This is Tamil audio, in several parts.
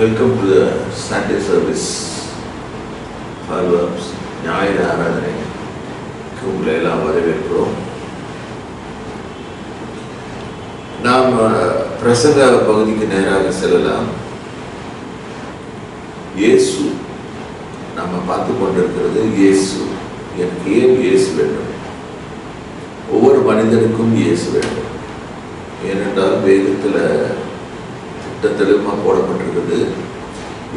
Welcome to the Sunday service forwards ஞாயிறு ஆராதனை. உங்களை எல்லாம் வரவேற்கிறோம். நாம் பிரசங்க பகுதிக்கு நேராக செல்லலாம். இயேசு நம்ம பார்த்து கொண்டிருக்கிறது இயேசு. எனக்கு ஏன் இயேசு வேண்டும்? ஒவ்வொரு மனிதனுக்கும் இயேசு வேண்டும். ஏனென்றால் வேதத்தில் திட்டத்தெளிவாக போடப்பட்டிருக்குது.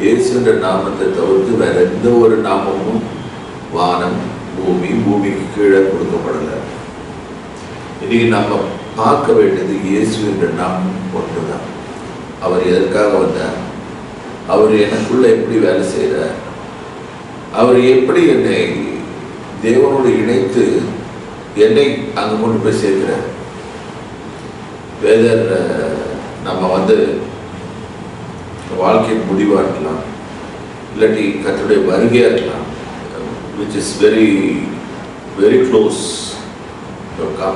இயேசு என்ற நாமத்தை தவிர்த்து வேற எந்த ஒரு நாமமும் வானம் பூமி பூமிக்கு கீழே கொடுக்கப்படலை. இன்னைக்கு நாம் பார்க்க வேண்டியது இயேசு என்ற நாமம் ஒன்றுதான். அவர் எதற்காக வந்தார்? அவர் எனக்குள்ள எப்படி வேலை செய்கிறார் அவர் எப்படி என்னை தேவனோடு இணைத்து என்னை அங்கே கொண்டு போய் சேர்க்கிறார்? வேதர் நம்ம வந்து வாழ்க்கையின் முடிவாக இருக்கலாம். இல்லாட்டி கத்தருடைய வருகையாக இருக்கலாம். Which is very very close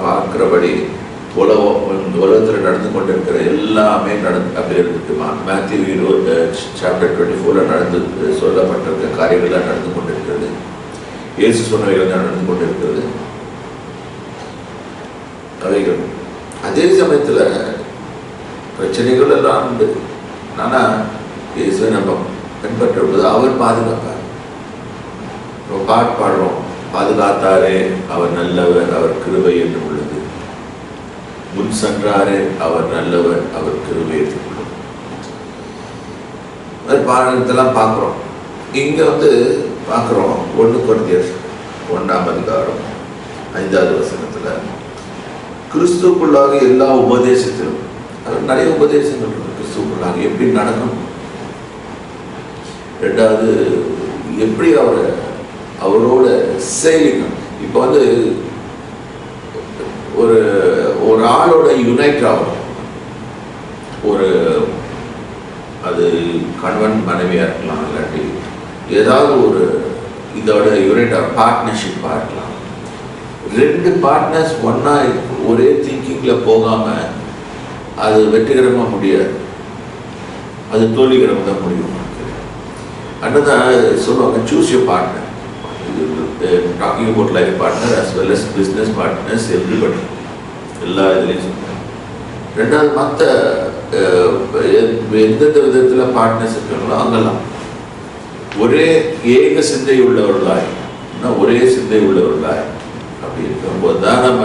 பார்க்குறபடி உலகம் இந்த உலகத்தில் நடந்து கொண்டிருக்கிற எல்லாமே நடந்து அப்படி இருக்கு மேத்யூ இருபது சாப்டர் டுவெண்ட்டி ஃபோரில் நடந்து சொல்லப்பட்டிருக்க காரியங்கள்லாம் நடந்து கொண்டிருக்கிறது. இயேசு சொன்னவைகள் தான் நடந்து கொண்டிருக்கிறது. அவைகள் அதே சமயத்தில் பிரச்சனைகள் எல்லாம் உண்டு. ஆனால் இயேசுவை நம்ம பின்பற்றும் அவர் பாதுகாப்பார். இப்போ பாட்டு பாடுறோம். பாதுகாத்தாரே அவர் நல்லவர் அவர் கிருபை என்று உள்ளது. முன் சென்றாரே அவர் நல்லவர் அவர் கிருபை என்று உள்ளது. அது பாடத்தெல்லாம் பார்க்குறோம். இங்கே வந்து பார்க்குறோம் ஒன்று குறைந்தர் ஒன்றாம் அதிகாரம் ஐந்தாவது வசனத்தில் கிறிஸ்துக்குள்ளாக எல்லா உபதேசத்திலும் நிறைய உபதேசங்கள் இருக்கு எப்படி நடக்கும்? ரெண்டாவது எப்படி அவரை அவரோட செயலிக்கணும் இப்போ வந்து ஒரு ஒரு ஆளோட யுனைட் ஆகும். ஒரு அது கணவன் மனைவியாக இருக்கலாம் இல்லாட்டி ஏதாவது ஒரு இதோட யுனைட் பார்ட்னர்ஷிப்பாக இருக்கலாம். ரெண்டு பார்ட்னர்ஸ் ஒன்றா ஒரே திங்கிங்கில் போகாமல் அது வெற்றிகரமாக முடியாது. அது தோல்விகரமாக தான் முடியும் அண்ணதான் சொல்லுவாங்க choose your partner talking about life partner as well as business partners everybody எல்லா இதுலேயும் சொல்லுவாங்க ரெண்டாவது மற்ற எந்தெந்த விதத்தில் பார்ட்னர்ஸ் இருக்காங்களோ அங்கெல்லாம். ஒரே ஏக சிந்தை உள்ளவர்களாய் ஒரே சிந்தை உள்ளவர்களாய் அப்படி இருக்கும்போது தான் நம்ம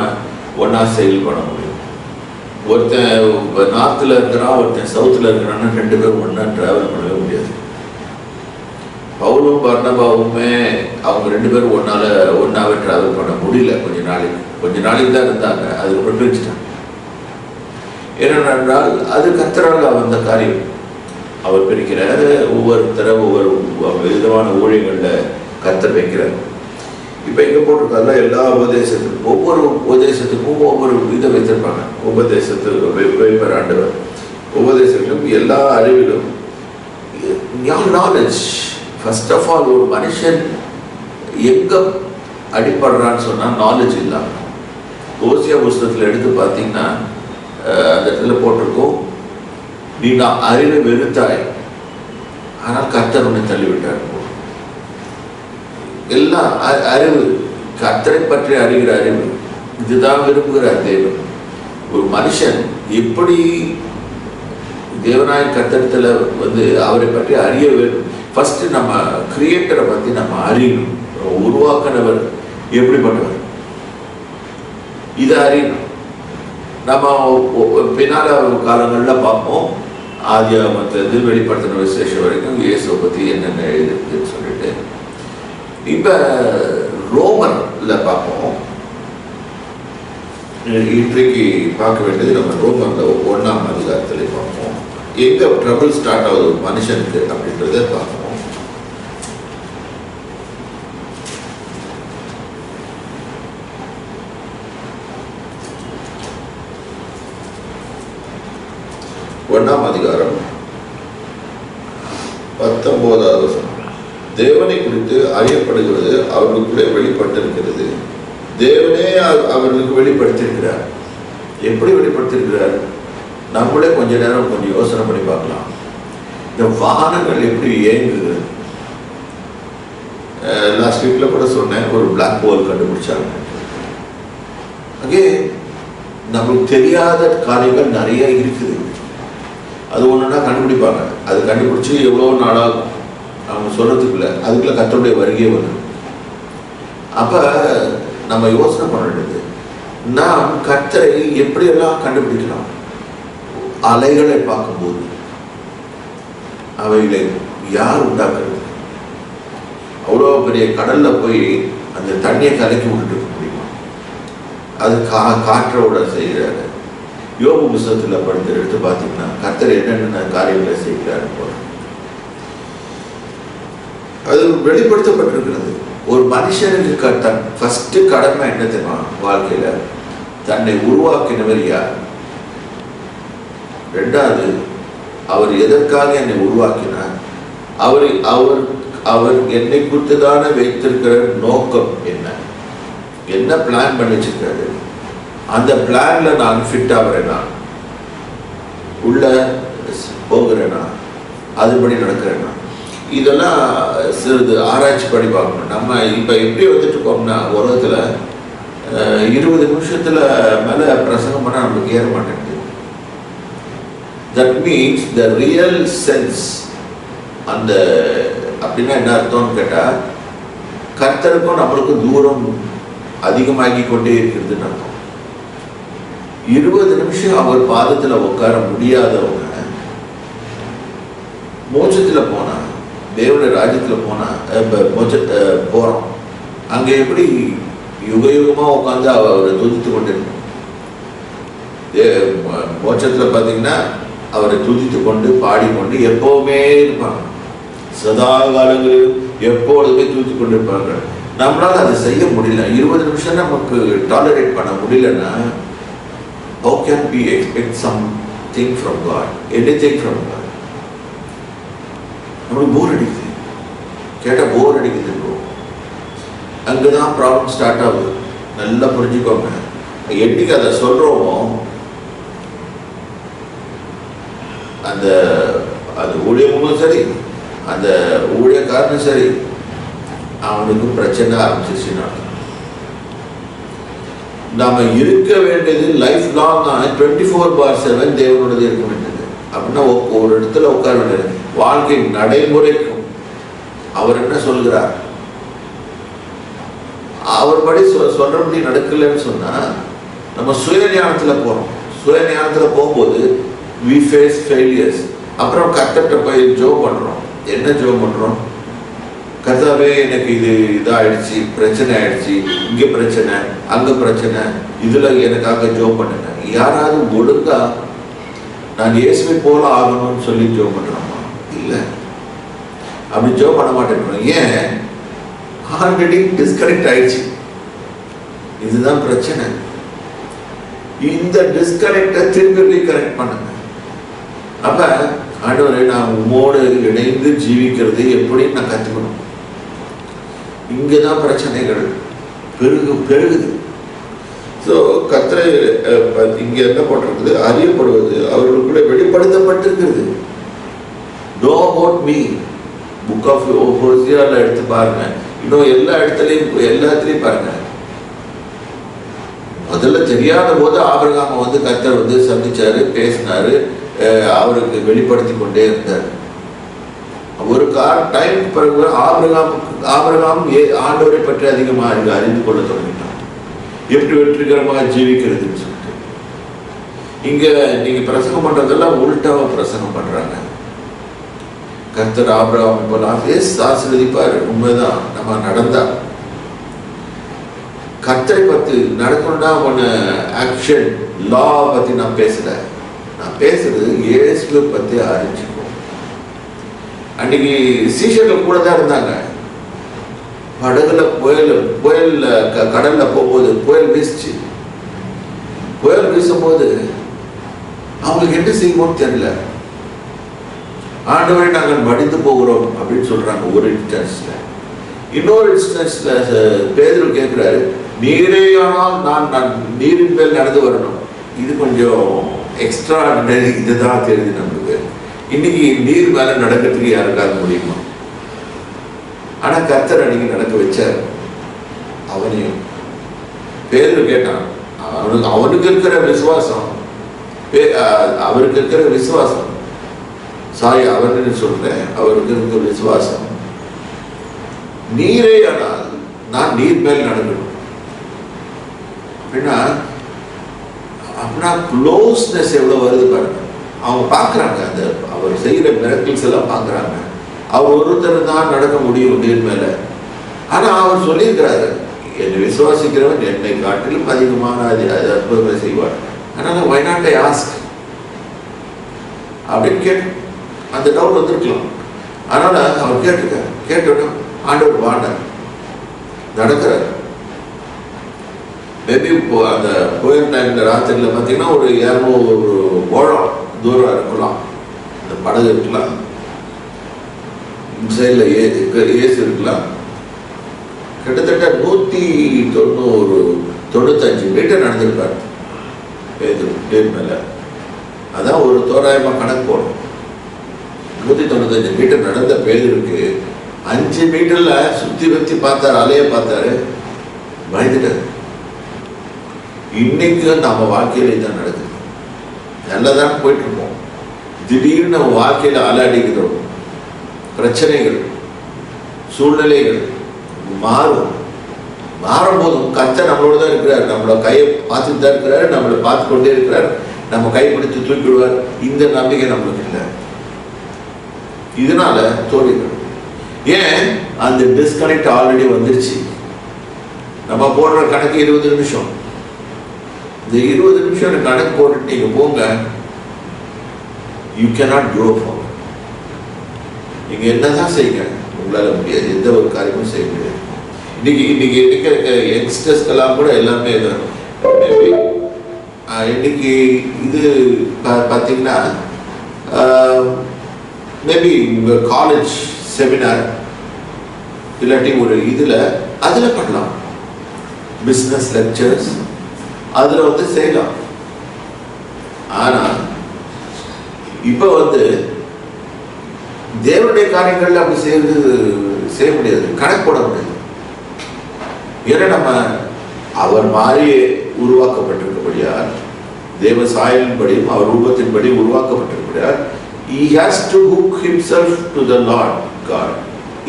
ஒன்றா செயல் முடியும். ஒருத்தன் நார்த்தில் இருக்கிறான் ஒருத்தன் சவுத்தில் இருக்கிறான்னு ரெண்டு பேரும் ஒன்றா ட்ராவல் பண்ணவே முடியாது. பவுலும் பர்ணபாவுமே அவங்க ரெண்டு பேரும் ஒன்னால ஒன்றாவே ட்ராவல் பண்ண முடியல. கொஞ்ச நாளைக்கு. கொஞ்ச நாளைக்கு தான் இருந்தாங்க. அதுக்கப்புறம் பிரிச்சுட்டாங்க. ஏனென்றால் அது கத்தரால் வந்த காரியம். அவர் பிரிக்கிறார். ஒவ்வொருத்தர ஒவ்வொரு விதமான ஊழியங்களில் கத்தர் வைக்கிறார். இப்போ எங்கே போட்டிருக்காருல எல்லா உபதேசத்துக்கும் ஒவ்வொரு உபதேசத்துக்கும் ஒவ்வொரு இதை வைத்திருப்பாங்க. உபதேசத்துக்கு வெவ்வேறு ஆண்டவர். உபதேசத்திலும் எல்லா அறிவிலும் நாலேஜ் ஃபர்ஸ்ட் ஆஃப் ஆல் ஒரு மனுஷன் எங்கே அடிப்படுறான்னு சொன்னால் நாலேஜ் இல்லாமல் ஓசியா புஸ்தகத்தில் எடுத்து பார்த்தீங்கன்னா அந்த இடத்துல போட்டிருக்கோம். நீ நான் அறிவை வெறுத்தாய். ஆனால் கர்த்தர் உன்னை தள்ளிவிட்டார். எல்லாம் அ- அறிவு. கத்தரை பற்றி அறிகிற அறிவு இதுதான் விரும்புகிறார் தேவன். ஒரு மனுஷன் எப்படி தேவநாய கத்தத்தில் வந்து அவரை பற்றி அறிய வேண்டும்? ஃபஸ்ட்டு நம்ம கிரியேட்டரை பற்றி நம்ம அறியணும். உருவாக்கினவர் எப்படிப்பட்டவர் இதை அறியணும். நம்ம பின்னால் பின்னால காலங்களில் பார்ப்போம். ஆதியாமத்திலிருந்து வெளிப்படுத்தின விசேஷம் வரைக்கும் இயேசுவை பற்றி என்னென்ன எழுதுன்னு சொல்லிட்டு இப்போ ரோமன்ல பார்ப்போம். இன்றைக்கு பார்க்க வேண்டியது நம்ம ரோமன்ல ஒன்றாம் அதிகாரத்தில் பார்ப்போம். எங்க ட்ரபிள் ஸ்டார்ட் ஆகுது? ஒரு மனுஷனுக்கு அப்படின்றத பார்ப்போம். ஒன்றாம் அதிகாரம் பத்தொன்பதாவது வசனம் தேவனை குறித்து அறியப்படுகிறது அவர்களுக்குள்ளே வெளிப்பட்டிருக்கிறது. தேவனே அவர்களுக்கு வெளிப்படுத்தியிருக்கிறார். எப்படி வெளிப்படுத்தியிருக்கிறார்? நம்மளே கொஞ்ச நேரம் கொஞ்சம் யோசனை பண்ணி பார்க்கலாம். இந்த வாகனங்கள் எப்படி இயங்குது? லாஸ்ட் வீக்ல கூட சொன்னேன் ஒரு பிளாக் ஹோல் கண்டுபிடிச்சாங்க. அங்கே நம்மளுக்கு தெரியாத காரியங்கள் நிறைய இருக்குது. அது ஒன்றுனா கண்டுபிடிப்பாங்க. அது கண்டுபிடிச்சி எவ்வளோ நாளாகும்? அவங்க சொல்றதுக்குள்ள அதுக்குள்ள கத்தருடைய வருகையே வரும். அப்ப நம்ம யோசனை பண்ண வேண்டியது நாம் கத்தரை எப்படியெல்லாம் கண்டுபிடிக்கலாம்? அலைகளை பார்க்கும்போது. அவைகளை யார் உண்டாக்குறது? அவ்வளோ பெரிய கடல்ல போய் அந்த தண்ணியை கலக்கி விட்டுட்டு இருக்க முடியுமா? அது கா காற்றோட செய்கிறாரு யோக புஸ்தகத்தில் படித்து எடுத்து பார்த்தீங்கன்னா கத்தர் என்னென்ன காரியங்களை செய்கிறாரு போல அது வெளிப்படுத்தப்பட்டிருக்கிறது. ஒரு மனுஷனுக்கு க- தன் ஃபர்ஸ்ட் கடமை என்ன தெரியுமா? வாழ்க்கையில தன்னை உருவாக்கினவர் யார்? ரெண்டாவது அவர் எதற்காக என்னை உருவாக்கினார்? அவர் அவர் அவர் என்னை குறித்துதான வைத்திருக்கிற நோக்கம் என்ன? என்ன பிளான் பண்ணி வச்சிருக்காரு அந்த பிளான்ல நான் ஃபிட் ஆகிறேனா? உள்ள போகிறேனா? அதுபடி நடக்கிறேனா? இதெல்லாம் சிறிது ஆராய்ச்சி பண்ணி பார்க்கணும். நம்ம இப்போ எப்படி வந்துட்டு இருக்கோம்னா உலகத்தில் இருபது நிமிஷத்தில் மேலே பிரசங்கம் பண்ணால் நமக்கு ஏற மாட்டேங்குது. That means the real sense அந்த அப்படின்னா என்ன அர்த்தம்னு கேட்டால் கர்த்தருக்கும் நம்மளுக்கும் தூரம் அதிகமாகி கொண்டே இருக்கிறதுன்னு அர்த்தம். இருபது நிமிஷம் அவர் பாதத்தில் உட்கார முடியாதவங்க மோச்சத்தில் போனால் தேவனுடைய ராஜ்யத்தில் போனா அஹ், போறோம். அங்க எப்படி யுக யுகமா உட்காந்து அவரை துதித்து கொண்டிருக்கணும் மோட்சத்தில் பார்த்தீங்கன்னா பாத்தீங்கன்னா அவரை துதித்து கொண்டு பாடிக்கொண்டு எப்பவுமே இருப்பாங்க. சதா காலங்களில் எப்பொழுதுமே தூத்தி கொண்டு இருப்பாங்க நம்மளால அதை செய்ய முடியல. இருபது நிமிஷம் நமக்கு டாலரேட் பண்ண முடியலன்னா how can we expect something from God anything from God நம்மளுக்கு போர் அடிக்குது. கேட்டால் போர் அடிக்குது ப்ரோ அங்கே தான் ப்ராப்ளம் ஸ்டார்ட் ஆகுது. நல்லா புரிஞ்சுக்கோங்க. என்னைக்கு அதை சொல்கிறோமோ அந்த அது ஊழியமும் சரி அந்த ஊழியக்காரனும் சரி அவனுக்கு பிரச்சனை ஆரம்பிச்சிருச்சுன்னு நாம் நாம இருக்க வேண்டியது life long twenty four bar seven தேவனோடது இருக்க வேண்டியது. அப்படின்னா ஒ- ஒரு இடத்துல உட்கார வேண்டியது. வாழ்க்கை நடைமுறைக்கும் அவர் என்ன சொல்கிறார்? அவர் படி சொ- சொல்றபடி நடக்கலைன்னு சொன்னா நம்ம சுய ஞானத்துல போறோம். சுய ஞானத்துல போகும்போது வி ஃபேஸ் ஃபெயிலியர்ஸ் அப்புறம் கத்தட்ட போய் ஜோ பண்றோம். என்ன ஜோ பண்றோம்? கர்த்தாவே எனக்கு இது இதாயிடுச்சு பிரச்சனை ஆயிடுச்சு இங்க பிரச்சனை அங்க பிரச்சனை இதுல எனக்காக ஜோ பண்ணுங்க. யாராவது ஒழுங்கா நான் இயேசுவை போல ஆகணும்னு சொல்லி ஜோ பண்றோம். இல்லை. அப்படி ஜோ பண்ண மாட்டேங்கிறோம் ஏன்? ஆல்ரெடி டிஸ்கனெக்ட் ஆயிடுச்சு. இதுதான் பிரச்சனை. இந்த டிஸ்கனெக்டை திரும்பி ரீகனெக்ட் பண்ணுங்க. அப்ப ஆண்டவரை நான் உம்மோடு இணைந்து ஜீவிக்கிறது எப்படின்னு நான் கத்துக்கணும் இங்கதான் பிரச்சனைகள் பெருகு பெருகுது. ஸோ கத்திரை இங்க என்ன போட்டிருக்குது? அறியப்படுவது அவர்களுக்குள்ள வெளிப்படுத்தப்பட்டிருக்கிறது. Know about me book of ஹோசியால எடுத்து பாருங்க. இன்னும் எல்லா இடத்துலையும் எல்லாத்துலேயும் பாருங்க. முதல்ல தெரியாத போது ஆபிரகாம வந்து கத்தர் வந்து சந்திச்சாரு பேசினாரு. அவருக்கு வெளிப்படுத்தி கொண்டே இருந்தார். ஒரு கார் டைம் பிறகு ஆபிரகாம் ஆபிரகாம் ஏ- ஆண்டவரை பற்றி அதிகமாக அறிந்து- அறிந்து கொள்ள தொடங்கினான் எப்படி வெற்றிகரமாக ஜீவிக்கிறதுன்னு சொல்லிட்டு. இங்கே நீங்கள் பிரசங்கம் பண்ணுறதெல்லாம் உள்டாவா பிரசங்கம் பண்ணுறாங்க கர்த்தர் ஆபிரகாம் போலாம் எஸ் ஆசீர்வதிப்பார். உண்மைதான். நம்ம நடந்தா. கர்த்தரை பத்தி நடக்கணும்னா ஒன்று ஆக்ஷன் லா பத்தி நான் பேசல. நான் பேசுறது இயேசுவை பத்தி அறிஞ்சுக்கோ. அன்னைக்கு சீஷர்கள் கூட தான் இருந்தாங்க. படகுல புயல் புயல்ல க- கடல்ல போகும்போது புயல் வீசிச்சு. புயல் வீசும்போது அவங்களுக்கு என்ன செய்வோம்னு தெரியல. ஆண்டவரை நாங்கள் மடிந்து போகிறோம் அப்படின்னு சொல்றாங்க ஒரு இன்ஸ்டன்ஸ்ல இன்னொரு இன்ஸ்டன்ஸ்ல பேதர் கேட்கிறாரு நீரேயானால் நான் நான் நீரின் மேல் நடந்து வரணும். இது கொஞ்சம் எக்ஸ்ட்ரா இதுதான் தெரியுது நம்மளுக்கு இன்னைக்கு நீர் மேல நடக்கிறதுக்கு யாருக்காக முடியுமா? ஆனா கத்தர் அன்னைக்கு நடக்க வச்சார். அவனையும். பேதர் கேட்டான் அவனுக்கு அவனுக்கு இருக்கிற விசுவாசம் அவருக்கு இருக்கிற விசுவாசம் சாரி அவர்னு சொல்றேன். அவருக்கு இருந்த விசுவாசம். நீரே ஆனால் நான் நீர் மேல் நடக்கணும் அப்படின்னா அப்படின்னா க்ளோஸ்னஸ் எவ்வளவு வருது பாருங்க. அவங்க பார்க்குறாங்க அந்த அவர் செய்கிற மிரக்கிள்ஸ் எல்லாம் பார்க்குறாங்க. அவர் ஒருத்தர் தான் நடக்க முடியும் நீர் மேல. ஆனால் அவர் சொல்லியிருக்கிறாரு என்னை விசுவாசிக்கிறவன் என்னை காட்டிலும் அதிகமான அது அற்புதங்களை செய்வார் அதனால வயநாட்டை ஆஸ்க் அப்படின்னு கேட்டு அந்த டவுட் வந்துருக்கலாம். அதனால் அவர் கேட்டிருக்கார் கேட்டோன்னா ஆண்டவர் வாண்டார் நடக்கிறார். மேபி இப்போ அந்த கோயில் டைம்ல ராத்திரியில் பார்த்தீங்கன்னா ஒரு இரநூறு ஓழம் தூரம் இருக்கலாம். அந்த படகு இருக்கலாம். சைடில் ஏ ஏசி இருக்கலாம். கிட்டத்தட்ட நூற்றி தொண்ணூறு தொண்ணூத்தஞ்சு மீட்டர் நடந்திருக்கார். பேர் மேலே. அதான் ஒரு தோராயமாக கணக்கு போடும். நூற்றி தொண்ணூத்தஞ்சு மீட்டர் நடந்த பேருக்கு அஞ்சு மீட்டர்ல சுத்தி வச்சு பார்த்தாரு அலைய பார்த்தாரு. பயந்துட்டாரு. இன்னைக்கு நம்ம வாழ்க்கையில இதான் நடக்குது. நல்லதான் போயிட்டு இருப்போம் திடீர்னு நம்ம வாழ்க்கையில அலை அடிக்கிறோம் பிரச்சனைகள் சூழ்நிலைகள் மாறும். மாறும்போதும் கர்த்தர் நம்மளோட தான் இருக்கிறார். நம்மளோட கையை பார்த்துட்டு தான் இருக்கிறாரு. நம்மளை பார்த்து கொண்டே இருக்கிறார். நம்ம கைப்பிடித்து தூக்கிடுவார் இந்த நம்பிக்கை நம்மளுக்கு இல்லை. இதனால தோல்விகள். ஏன்? அந்த டிஸ்கனெக்ட் ஆல்ரெடி வந்துருச்சு. நம்ம போடுற கணக்கு இருபது நிமிஷம். இந்த இருபது நிமிஷம் கணக்கு போட்டுட்டு நீங்க போங்க. யூ கேனாட் க்ரோ ஃபார் நீங்க என்னதான் செய்யுங்க? உங்களால முடியாது. எந்த ஒரு காரியமும் செய்ய முடியாது. இன்னைக்கு இன்னைக்கு இருக்கிற யங்ஸ்டர்ஸ்க்கெல்லாம் கூட எல்லாமே இது. இன்னைக்கு இது பா- பார்த்தீங்கன்னா மேபி உங்கள் காலேஜ் செமினார் இல்லாட்டி ஒரு இதில் அதில் பண்ணலாம். பிஸ்னஸ் லெக்சர்ஸ் அதில் வந்து செய்யலாம். ஆனால் இப்போ வந்து தேவனுடைய காரியங்களில் அப்படி செய்யறது செய்ய முடியாது. கணக்கு போட முடியாது. ஏன்னா நம்ம அவர் மாதிரியே உருவாக்கப்பட்டிருக்கபடியார் தேவ சாயலின்படியும் அவர் ரூபத்தின்படி உருவாக்கப்பட்டிருக்கிறார் he has to hook himself to the lord god.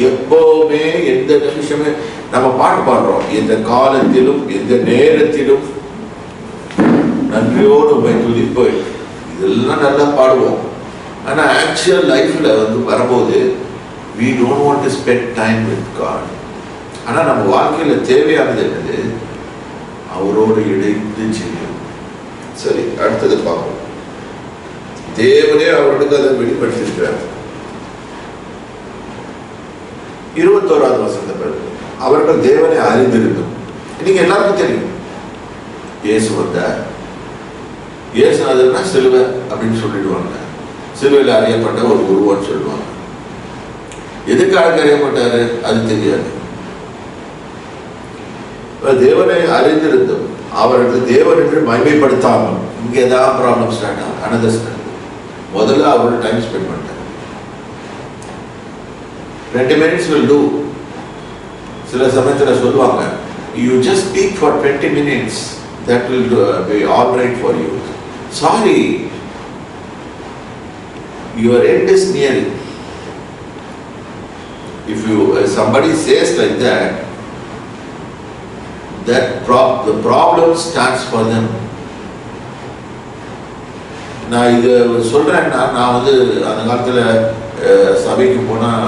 எப்போவுமே எந்த நிமிஷமே நம்ம பாட்டு பாடுறோம். எந்த காலத்திலும் எந்த நேரத்திலும். நன்றியோடு உண்மை துதிப்போய் இதெல்லாம் நல்லா பாடுவோம். ஆனால் ஆக்சுவல் லைஃப்பில் வந்து வரும்போது we don't want to spend time with God ஆனால் நம்ம வாழ்க்கையில் தேவையானது என்னது? அவரோடு இணைந்து செய்யும் சரி அடுத்தது பார்ப்போம். தேவனே அவர்களுக்கு அதை வெளிப்படுத்தியிருக்கிறார். இருபத்தோராவது வசந்த பிறகு அவர்கள் தேவனை அறிந்திருக்கும் நீங்க எல்லாருக்கும் தெரியும். இயேசு வந்தார். இயேசுநாதர்னா சிலுவை அப்படின்னு சொல்லிடுவாங்க. சிலுவையில் அறியப்பட்ட ஒரு குருவான்னு சொல்லுவாங்க. எதுக்காக அறியப்பட்டாரு? அது தெரியாது. தேவனை அறிந்திருந்தும் அவர்கள் தேவன் என்று மகிமைப்படுத்தாமல் இங்கே தான் ப்ராப்ளம் ஸ்டார்ட் ஆகும் அனதர் முதல்ல அவரோட டைம் ஸ்பெண்ட் பண்ணிட்டார் ரெண்டு மினிட்ஸ் வில் டூ சில சமயத்தில் சொல்லுவாங்க you just speak for twenty minutes that will be all right for you sorry your end is near if you uh, somebody says like that that prob the problem starts for them. நான் இது சொல்கிறேன்னா நான் வந்து அந்த காலத்தில் சபைக்கு போனால்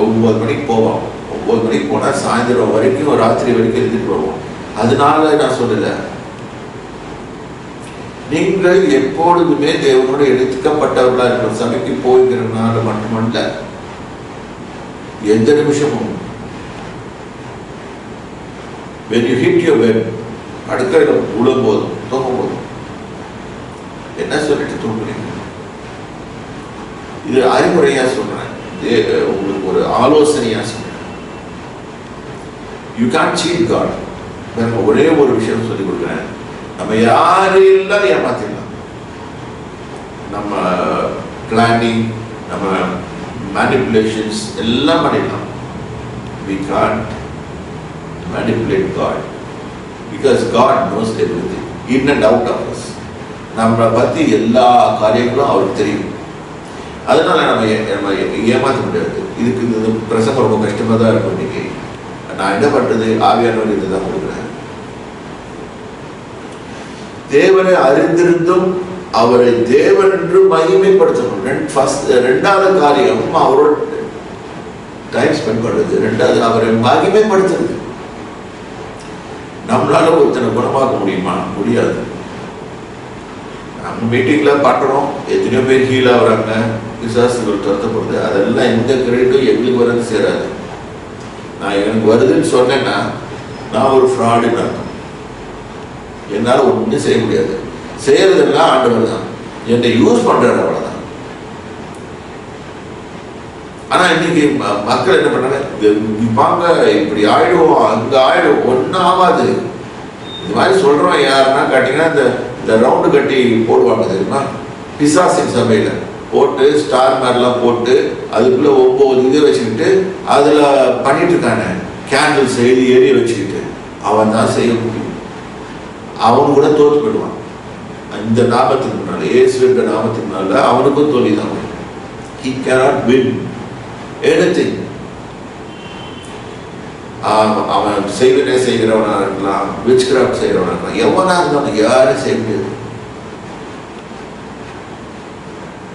ஒம்பது மணிக்கு போவோம். ஒம்பது மணிக்கு போனால் சாயந்தரம் வரைக்கும் ராத்திரி வரைக்கும் எழுதிட்டு வருவோம். அதனால நான் சொல்லலை. நீங்கள் எப்பொழுதுமே தேவனோடு எடுத்துக்கப்பட்டவர்களாக இருக்கிற சபைக்கு போய்கிறனால மட்டுமல்ல எந்த நிமிஷமும். When you hit your bed அடுக்கறையில் உழும்போதும் இது அறிவுரையா சொல்றேன். உங்களுக்கு ஒரு ஆலோசனையா சொல்றேன். யூ கான் சீட் காட் நம்ம ஒரே ஒரு விஷயம் சொல்லி கொடுக்குறேன். நம்ம யாரையும் ஏமாத்திடலாம். நம்ம பிளானிங் மேனிப்புலேஷன்ஸ் எல்லாம் பண்ணிடலாம். We can't manipulate God because God knows everything in and out of us நம்மளை பற்றி எல்லா காரியங்களும் அவருக்கு தெரியும். அதனால நம்ம ஏமாற்ற நம்ம முடியாது இதுக்கு இந்த பிரசங்கம் ரொம்ப கஷ்டமாக தான் இருக்கும் இன்னைக்கு. நான் என்ன பண்ணுறது ஆவியானவர் இதை தான் கொடுக்குறேன். தேவனை அறிந்திருந்தும் அவரை தேவன் என்று மகிமைப்படுத்தணும். ரெண்டு ஃபஸ்ட் ரெண்டாவது காரியம் அவரோட டைம் ஸ்பெண்ட் பண்ணுறது ரெண்டாவது அவரை மகிமைப்படுத்துறது. நம்மளால ஒருத்தனை குணமாக்க முடியுமா? முடியாது. நம்ம மீட்டிங்ல பார்க்குறோம் எத்தனையோ பேர் ஹீல் ஆகுறாங்க. விசுவாசங்கள் துரத்தப்படுது. அதெல்லாம் எந்த கிரெடிட்டும் எங்களுக்கு வரது சேராது. நான் எனக்கு வருதுன்னு சொன்னேன்னா நான் ஒரு ஃப்ராடுன்னு அர்த்தம். என்னால் ஒன்றும் செய்ய முடியாது. செய்யறதெல்லாம் ஆண்டவர் தான். என்னை யூஸ் பண்ணுறாரு அவ்வளோதான் ஆனால் இன்னைக்கு மக்கள் என்ன பண்ணுறாங்க இது வாங்க இப்படி ஆயிடுவோம். அங்கே ஆயிடுவோம் ஒன்றும் ஆகாது. இது மாதிரி சொல்கிறோம் யாருன்னா கேட்டிங்கன்னா இந்த இந்த ரவுண்டு கட்டி போடுவாங்க தெரியுமா? பிசாசின் சபையில. போட்டு ஸ்டார் மாதிரிலாம் போட்டு அதுக்குள்ள ஒவ்வொரு இது வச்சுக்கிட்டு அதுல பண்ணிட்டு இருக்கானே. கேண்டில்ஸ் எழுதி ஏறி வச்சுக்கிட்டு. அவன் தான் செய்ய முடியும். அவன் கூட தோத்து போயிடுவான். இந்த நாமத்துக்கு முன்னால இயேசுன்ற நாமத்துக்கு முன்னால அவனுக்கும் தோல்வி தான் he cannot win anything அவன் செய்வனே செய்கிறவனா இருக்கலாம் விச் கிராஃப்ட் செய்கிறவனா இருக்கலாம். எவனாக இருந்தாலும் யாரும் செய்ய முடியாது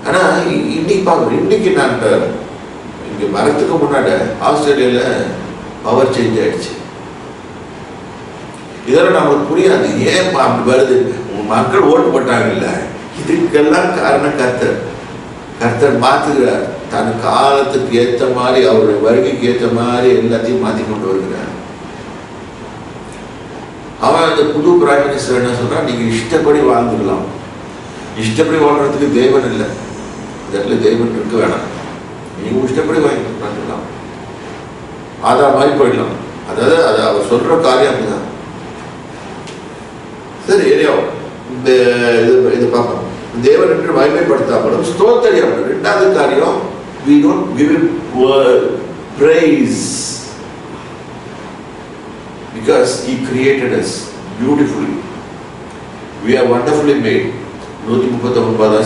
ஆனால் இன்னைக்கு பார்க்கணும் இன்னைக்கு நான் இங்கே வரத்துக்கு முன்னாடி ஆஸ்திரேலியாவில் பவர் சேஞ்ச் ஆயிடுச்சு. இதெல்லாம் நம்மளுக்கு புரியாது. ஏன் பா அப்படி வருது? மக்கள் ஓட்டு போட்டாங்கல்ல இதுக்கெல்லாம் காரணம் கர்த்தர். கர்த்தர் மாற்றுகிறார் தன் காலத்துக்கு ஏத்த மாதிரி அவருடைய வருகைக்கு ஏத்த மாதிரி எல்லாத்தையும் மாத்தி கொண்டு வருகிறார். அவன் அந்த புது பிரைம் மினிஸ்டர் என்ன சொல்றான்? நீங்க இஷ்டப்படி வாழ்ந்துடலாம். இஷ்டப்படி வாழ்றதுக்கு தேவன் இல்லை. இந்த இடத்துல தேவன் இருக்க வேணாம். நீங்க இஷ்டப்படி வாங்கி வாழ்ந்துடலாம் மாதிரி போயிடலாம். அதாவது அது அவர் சொல்ற காரியம் அப்படிதான். சரி ஏரியா இந்த இது இது பார்ப்போம். தேவன் என்று மகிமைப்படுத்தாமலும் ஸ்தோத்தரியம். ரெண்டாவது காரியம் we don't give word, praise because he created us beautifully. We are wonderfully made. നൂറ്റി മുപ്പത്തൊമ്പത്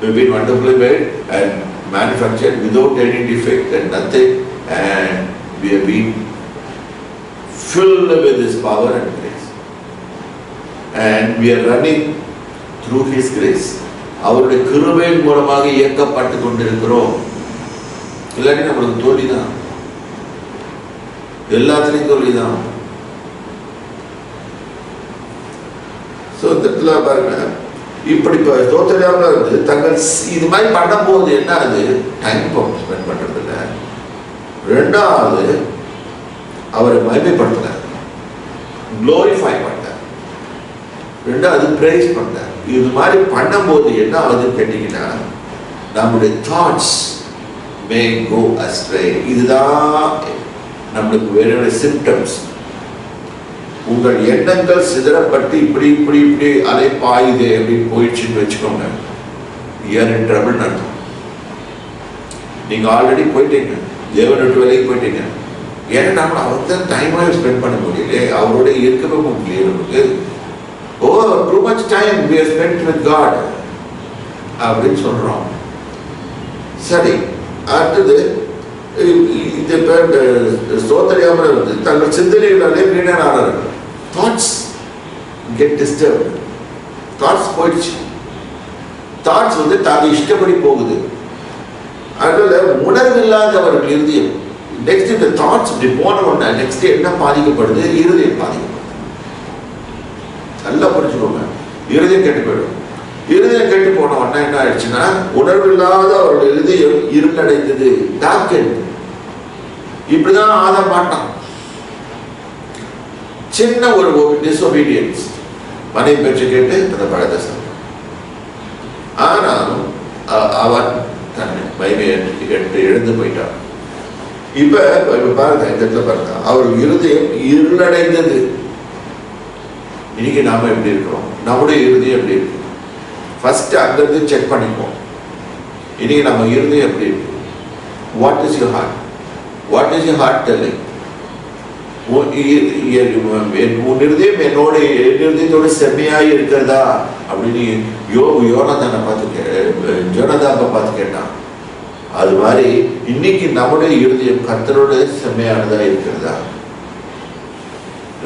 We've been wonderfully made and manufactured without any defect and nothing and we have been filled with His power and grace. And we are running through His grace. அவருடைய கிருபையின் மூலமாக இயக்கப்பட்டு கொண்டிருக்கிறோம். இல்லாட்டி நம்மளுக்கு தோல்விதான். எல்லாத்துலேயும் தோல்வி தான் ஸோ இந்த இடத்துல பாருங்க. இப்படி இப்போ தோத்தரியாமல் இருந்து தங்கள் இது மாதிரி பண்ணும்போது என்ன அது டைம் ஸ்பெண்ட் பண்ணுறது இல்லை ரெண்டாவது அவரை மகிமைப்படுத்தினார் க்ளோரிஃபை பண்ணார் ரெண்டாவது ப்ரைஸ் பண்ணார் இது மாதிரி பண்ணும்போது என்ன ஆகுதுன்னு கேட்டிங்கன்னா நம்முடைய தாட்ஸ் மே கோ அஸ்ட்ரே இதுதான் நம்மளுக்கு வேற சிம்டம்ஸ் உங்கள் எண்ணங்கள் சிதறப்பட்டு இப்படி இப்படி இப்படி அலை பாயுதே அப்படின்னு போயிடுச்சுன்னு வச்சுக்கோங்க. ஏர் இன் ட்ரபிள் நடக்கும் நீங்கள் ஆல்ரெடி போயிட்டீங்க. தேவன் விட்டு வேலைக்கு போயிட்டீங்க. ஏன்னா நம்ம அவர் தான் டைமாக ஸ்பெண்ட் பண்ண முடியல அவரோட இருக்கவே முடியல நமக்கு. ஓ too much time we have spend with God அப்படின்னு சொல்கிறோம் சரி அடுத்தது இந்த பேர் வந்து தங்கள் சிந்தனைகளாலே வீணானார்கள் தாட்ஸ் கெட் டிஸ்டர்ப் தாட்ஸ் போயிடுச்சு. தாட்ஸ் வந்து தாங்க இஷ்டப்படி போகுது. அதனால உணர்வு இல்லாதவர்கள் இருதயம் நெக்ஸ்ட் இந்த தாட்ஸ் இப்படி போன உடனே நெக்ஸ்ட் என்ன பாதிக்கப்படுது? இருதயம் பாதிக்கப்படுது. நல்லா புரிஞ்சுக்கோங்க. இருதயம் கெட்டு போயிடும். இருதயம் கெட்டு போன உடனே என்ன ஆயிடுச்சுன்னா உணர்வு இல்லாத அவர்கள் இருதயம் இருளடைந்தது டாக்கெட் இப்படிதான் ஆத மாட்டான் சின்ன ஒரு டிஸ்ஒபீடியன்ஸ் மனைவி பெற்று கேட்டு அந்த பழத்தை சாப்பிட்டான் ஆனாலும் அவன் தன்னை மகிமை என்று எழுந்து போயிட்டான். இப்ப இப்ப பாருங்க இந்த இடத்துல பாருங்க. அவர் இருதயம் இருளடைந்தது இன்னைக்கு நாம எப்படி இருக்கிறோம்? நம்முடைய இறுதி எப்படி இருக்கு? ஃபர்ஸ்ட் அங்கிருந்து செக் பண்ணிப்போம். இன்னைக்கு நம்ம இருதயம் எப்படி இருக்கு? What is you heart what is you heart telling உன் என் இருதயம் என்னோட என் இருதயத்தோட செம்மையாக இருக்கிறதா? அப்படின்னு யோ யோனதானை பார்த்து கே ஜோனதாப்பை பார்த்து கேட்டான். அது மாதிரி இன்னைக்கு நம்முடைய இருதயம் கத்தரோட செம்மையானதாக இருக்கிறதா?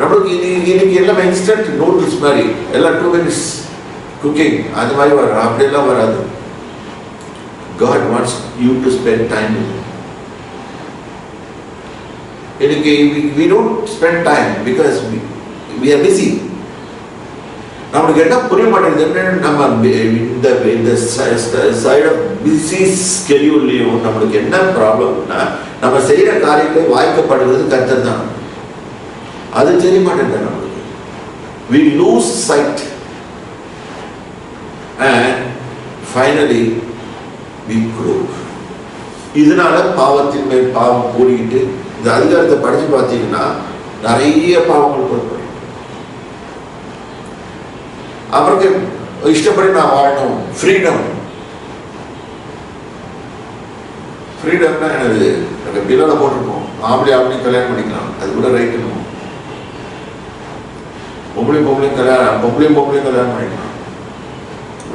நம்மளுக்கு இது இன்னைக்கு எல்லாமே இன்ஸ்டன்ட் நூடுல்ஸ் மாதிரி எல்லாம் டூ மினிட்ஸ் குக்கிங் அது மாதிரி வரும். அப்படியெல்லாம் வராது. God wants you to spend time இன்னைக்கு we don't spend time because we are busy நம்மளுக்கு என்ன புரிய மாட்டேங்குது? நம்ம இந்த இந்த சைட் ஆஃப் பிஸி ஸ்கெடியூல்லையும் நம்மளுக்கு என்ன ப்ராப்ளம்னா நம்ம செய்கிற காரியங்களை வாய்க்கப்படுகிறது கத்தர் தான். அது தெரிய மாட்டேங்குது நம்மளுக்கு we lose sight and finally we grow இதனால பாவத்தின் மேல் பாவம் கூடிக்கிட்டு இந்த அதிகாரத்தை படிச்சு பார்த்தீங்கன்னா நிறைய பாவங்கள் கொடுப்பேன். அவருக்கு இஷ்டப்படி நான் வாழணும். ஃப்ரீடம் ஃப்ரீடம்னா என்னது? எனக்கு பிள்ளைல போட்டிருக்கோம் ஆம்பளை ஆம்பளை கல்யாணம் பண்ணிக்கலாம். அது கூட ரைட் பொம்பளையும் பொம்பளையும் கல்யாணம் பொம்பளையும் பொம்பளையும் கல்யாணம் பண்ணிக்கலாம்.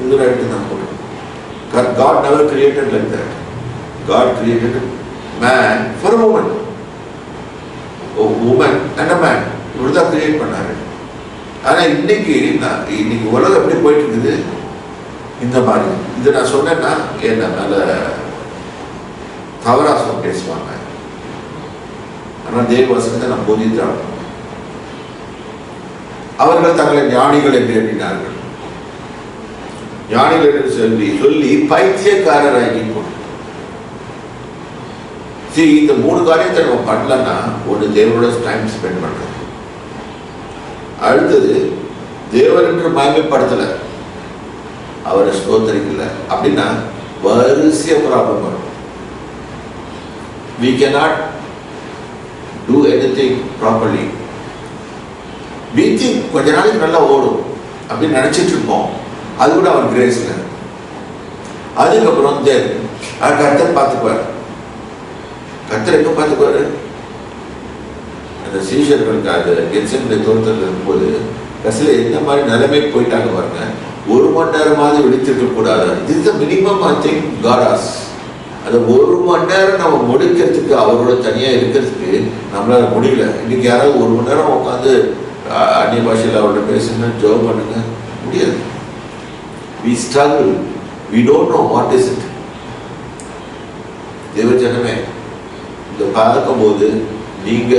இந்து ரைட்டு தான் போட்டிருக்கோம் God never created like God created man man for woman woman and woman and a man. Create பண்ணாரு. ஆனால் இன்னைக்கு நான் இன்னைக்கு உலகம் எப்படி போயிட்டு இருக்குது இந்த மாதிரி. இதை நான் சொன்னேன்னா என்ன நல்ல தவறா சொல்லி பேசுவாங்க. ஆனால் தேவ வசனத்தை நான் போதித்தான். அவர்கள் தங்களை ஞானிகள் என்று எண்ணினார்கள். ஞானிகள் என்று சொல்லி சொல்லி பைத்தியக்காரராகி சரி இந்த மூணு காரியத்தை நம்ம பண்ணலன்னா ஒன்று தேவனோட டைம் ஸ்பெண்ட் பண்ணுறது அடுத்தது தேவர் என்று மயமைப்படுத்தலை அவரை ஸ்தோத்தரிக்கல. அப்படின்னா வரிசைய ப்ராப்ளம் வரும். We can not do anything properly மீதி கொஞ்ச நாளைக்கு நல்லா ஓடும் அப்படின்னு நினைச்சிட்டு இருப்போம். அது கூட அவர் கிரேஸ்ல அதுக்கப்புறம் தேர் கர்த்தர் பார்த்துக்குவார். கர்த்தர் எங்க பார்த்துக்குவாரு? அந்த சீஷர்களுக்கு அது கெட்சனுடைய தோற்றத்தில் இருக்கும்போது கடைசியில் எந்த மாதிரி நிலைமை போயிட்டாங்க பாருங்க. ஒரு மணி நேரமாவது விழித்திருக்க கூடாது. இது மினிமம் ஐ திங்க் காடாஸ் அந்த ஒரு மணி நேரம் நம்ம முடிக்கிறதுக்கு அவரோட தனியாக இருக்கிறதுக்கு நம்மளால முடியல. இன்னைக்கு யாராவது ஒரு மணி நேரம் உட்காந்து அந்நிய பாஷையில் அவர்கிட்ட பேசுங்க ஜோ பண்ணுங்க. முடியாது. We struggle we don't know what is it தேவஜனமே இதை பார்க்கும்போது நீங்க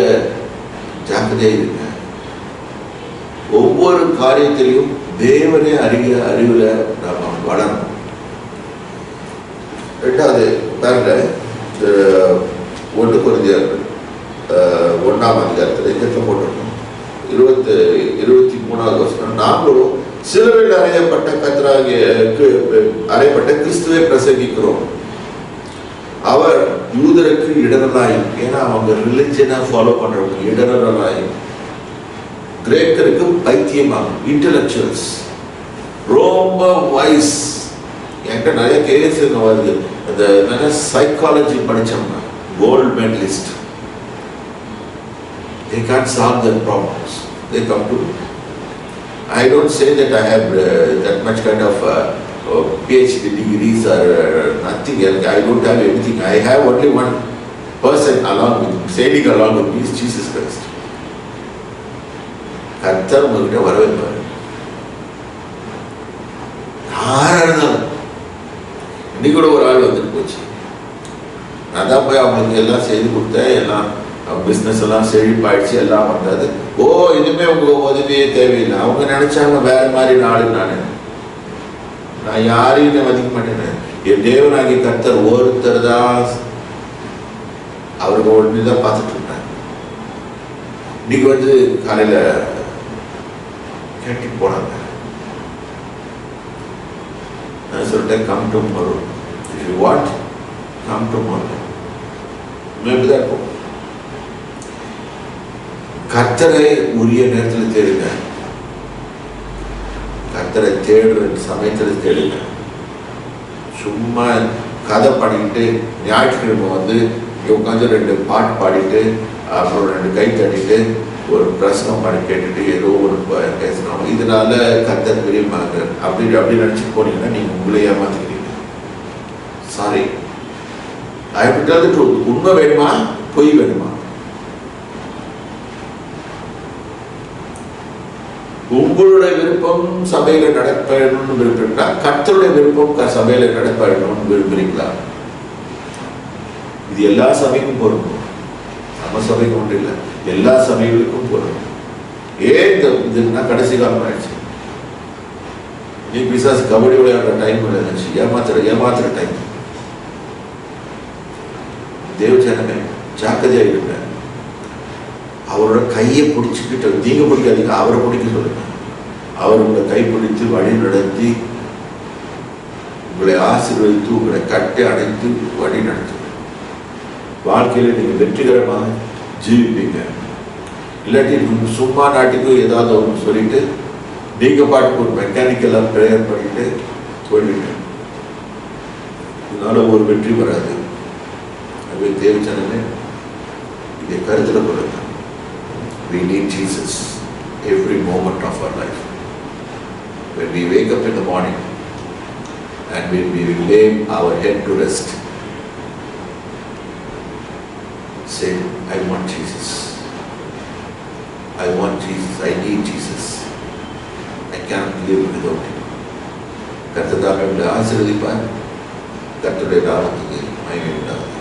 ஜாக்கிரதையாக இருங்க. ஒவ்வொரு காரியத்திலையும் தேவனே அறிய அறிவுல நாம வளரணும். ரெண்டாவது பாருங்க ஒன்று குருந்தியர் ஒன்றாம் அதிகாரத்தில் இயக்கம் போட்டிருக்கோம் இருபத்து இருபத்தி மூணாவது வருஷம் நாங்களும் சிலுவையில் அறையப்பட்ட கத்தராகிய அறையப்பட்ட கிறிஸ்துவை பிரசங்கிக்கிறோம். அவர் யூதருக்கு இடரலாய் ஏன்னா அவங்க ரிலிஜனை ஃபாலோ பண்றவங்க இடரலாய் கிரேக்கருக்கு பைத்தியமாகும் இன்டலெக்சுவல்ஸ் ரொம்ப வைஸ் என்கிட்ட நிறைய கேஸ் வருது. அந்த psychology படித்தோம்னா gold medalist they can't solve their problems. They come to me. I don't say that I have uh, that much kind of uh, uh, PhD degrees or uh, nothing else. I don't have anything. I have only one person along with sailing along with me is Jesus Christ. கர்த்தர் உங்ககிட்ட வர யாரா இருந்தாலும் இன்னைக்கு கூட ஒரு ஆள் வந்துட்டு போச்சு நான் தான் போய் அவங்களுக்கு எல்லாம் செய்து கொடுத்தேன் எல்லாம் பிஸ்னஸ் எல்லாம் செழிப்பாயிடுச்சு எல்லாம் வந்தது ஓ இனிமே உங்களுக்கு உதவியே தேவையில்லை. அவங்க நினைச்சாங்க வேற மாதிரி நாடு நான். நான் யாரையும் நான் மதிக்க மாட்டேன் என் தேவனாகி கர்த்தர் ஒருத்தர் தான் அவருக்கு ஒன்று தான் பார்த்துட்டு இருந்தேன் இன்னைக்கு வந்து காலையில கேட்டு போனாங்க. நான் சொல்லிட்டேன் come tomorrow what you come tomorrow maybe தான் இருக்கும் கர்த்தரை உரிய நேரத்தில் தேடுங்க. கர்த்தரை கத்தரை தேடுற சமயத்தில் தேடுங்க. சும்மா கதை பாடிக்கிட்டு ஞாயிற்றுக்கிழமை வந்து உட்காந்து ரெண்டு பாட்டு பாடிட்டு அப்புறம் ரெண்டு கை தட்டிட்டு ஒரு பிரசனம் பண்ணி கேட்டுட்டு ஏதோ ஒரு ப- பேசணும். இதனால கத்தர் பிரியமாக அப்படி அப்படி நினச்சி போனீங்கன்னா நீங்கள் உங்களை ஏமாத்திக்கிறீங்க. சாரி ஐ டெல் ட்ரூத் உண்மை வேணுமா? பொய் வேணுமா? உங்களுடைய விருப்பம் சபையில நடப்படணும்னு விரும்புறீங்களா கர்த்தருடைய விருப்பம் சபையில நடப்படணும்னு விரும்புறீங்களா? இது எல்லா சபைக்கும் பொருந்தும். நம்ம சபைக்கு ஒன்றும் இல்லை. எல்லா சபைகளுக்கும் பொருந்தும். ஏன் இதுன்னா கடைசி காலம் ஆயிடுச்சு? நீ பிசாசு கபடி விளையாடுற டைம் இருந்துச்சு? ஏமாத்துற ஏமாத்துற டைம் தேவச்சனமே ஜாக்கிரதையா இருங்க. அவரோட கையை பிடிச்சிக்கிட்டு நீங்க பிடிக்காதீங்க அவரை பிடிக்க சொல்லுங்க. அவரோட கை பிடித்து வழி நடத்தி உங்களை ஆசீர்வதித்து உங்களை கட்டி அடைத்து வழி நடத்தும் வாழ்க்கையில நீங்க வெற்றிகரமாக ஜீவிப்பீங்க. இல்லாட்டி சும்மா நாட்டுக்கு ஏதாவது ஒன்று சொல்லிட்டு நீங்க பாட்டுக்கு ஒரு மெக்கானிக்கலாக ப்ரேயர் பண்ணிட்டு போயிடுங்க. இதனால ஒரு வெற்றி வராது. அது தேவச்சனமே இதை கருத்தில் கொள்ளுங்க. We need Jesus every moment of our life. When we wake up in the morning and when we lay our head to rest, say, I want Jesus. I want Jesus. I need Jesus. I can't live without him. கர்த்ததாமே உங்களை ஆசீர்வதிப்பார் கர்த்தருடைய நாமத்துக்கு மகிமை உண்டாகும்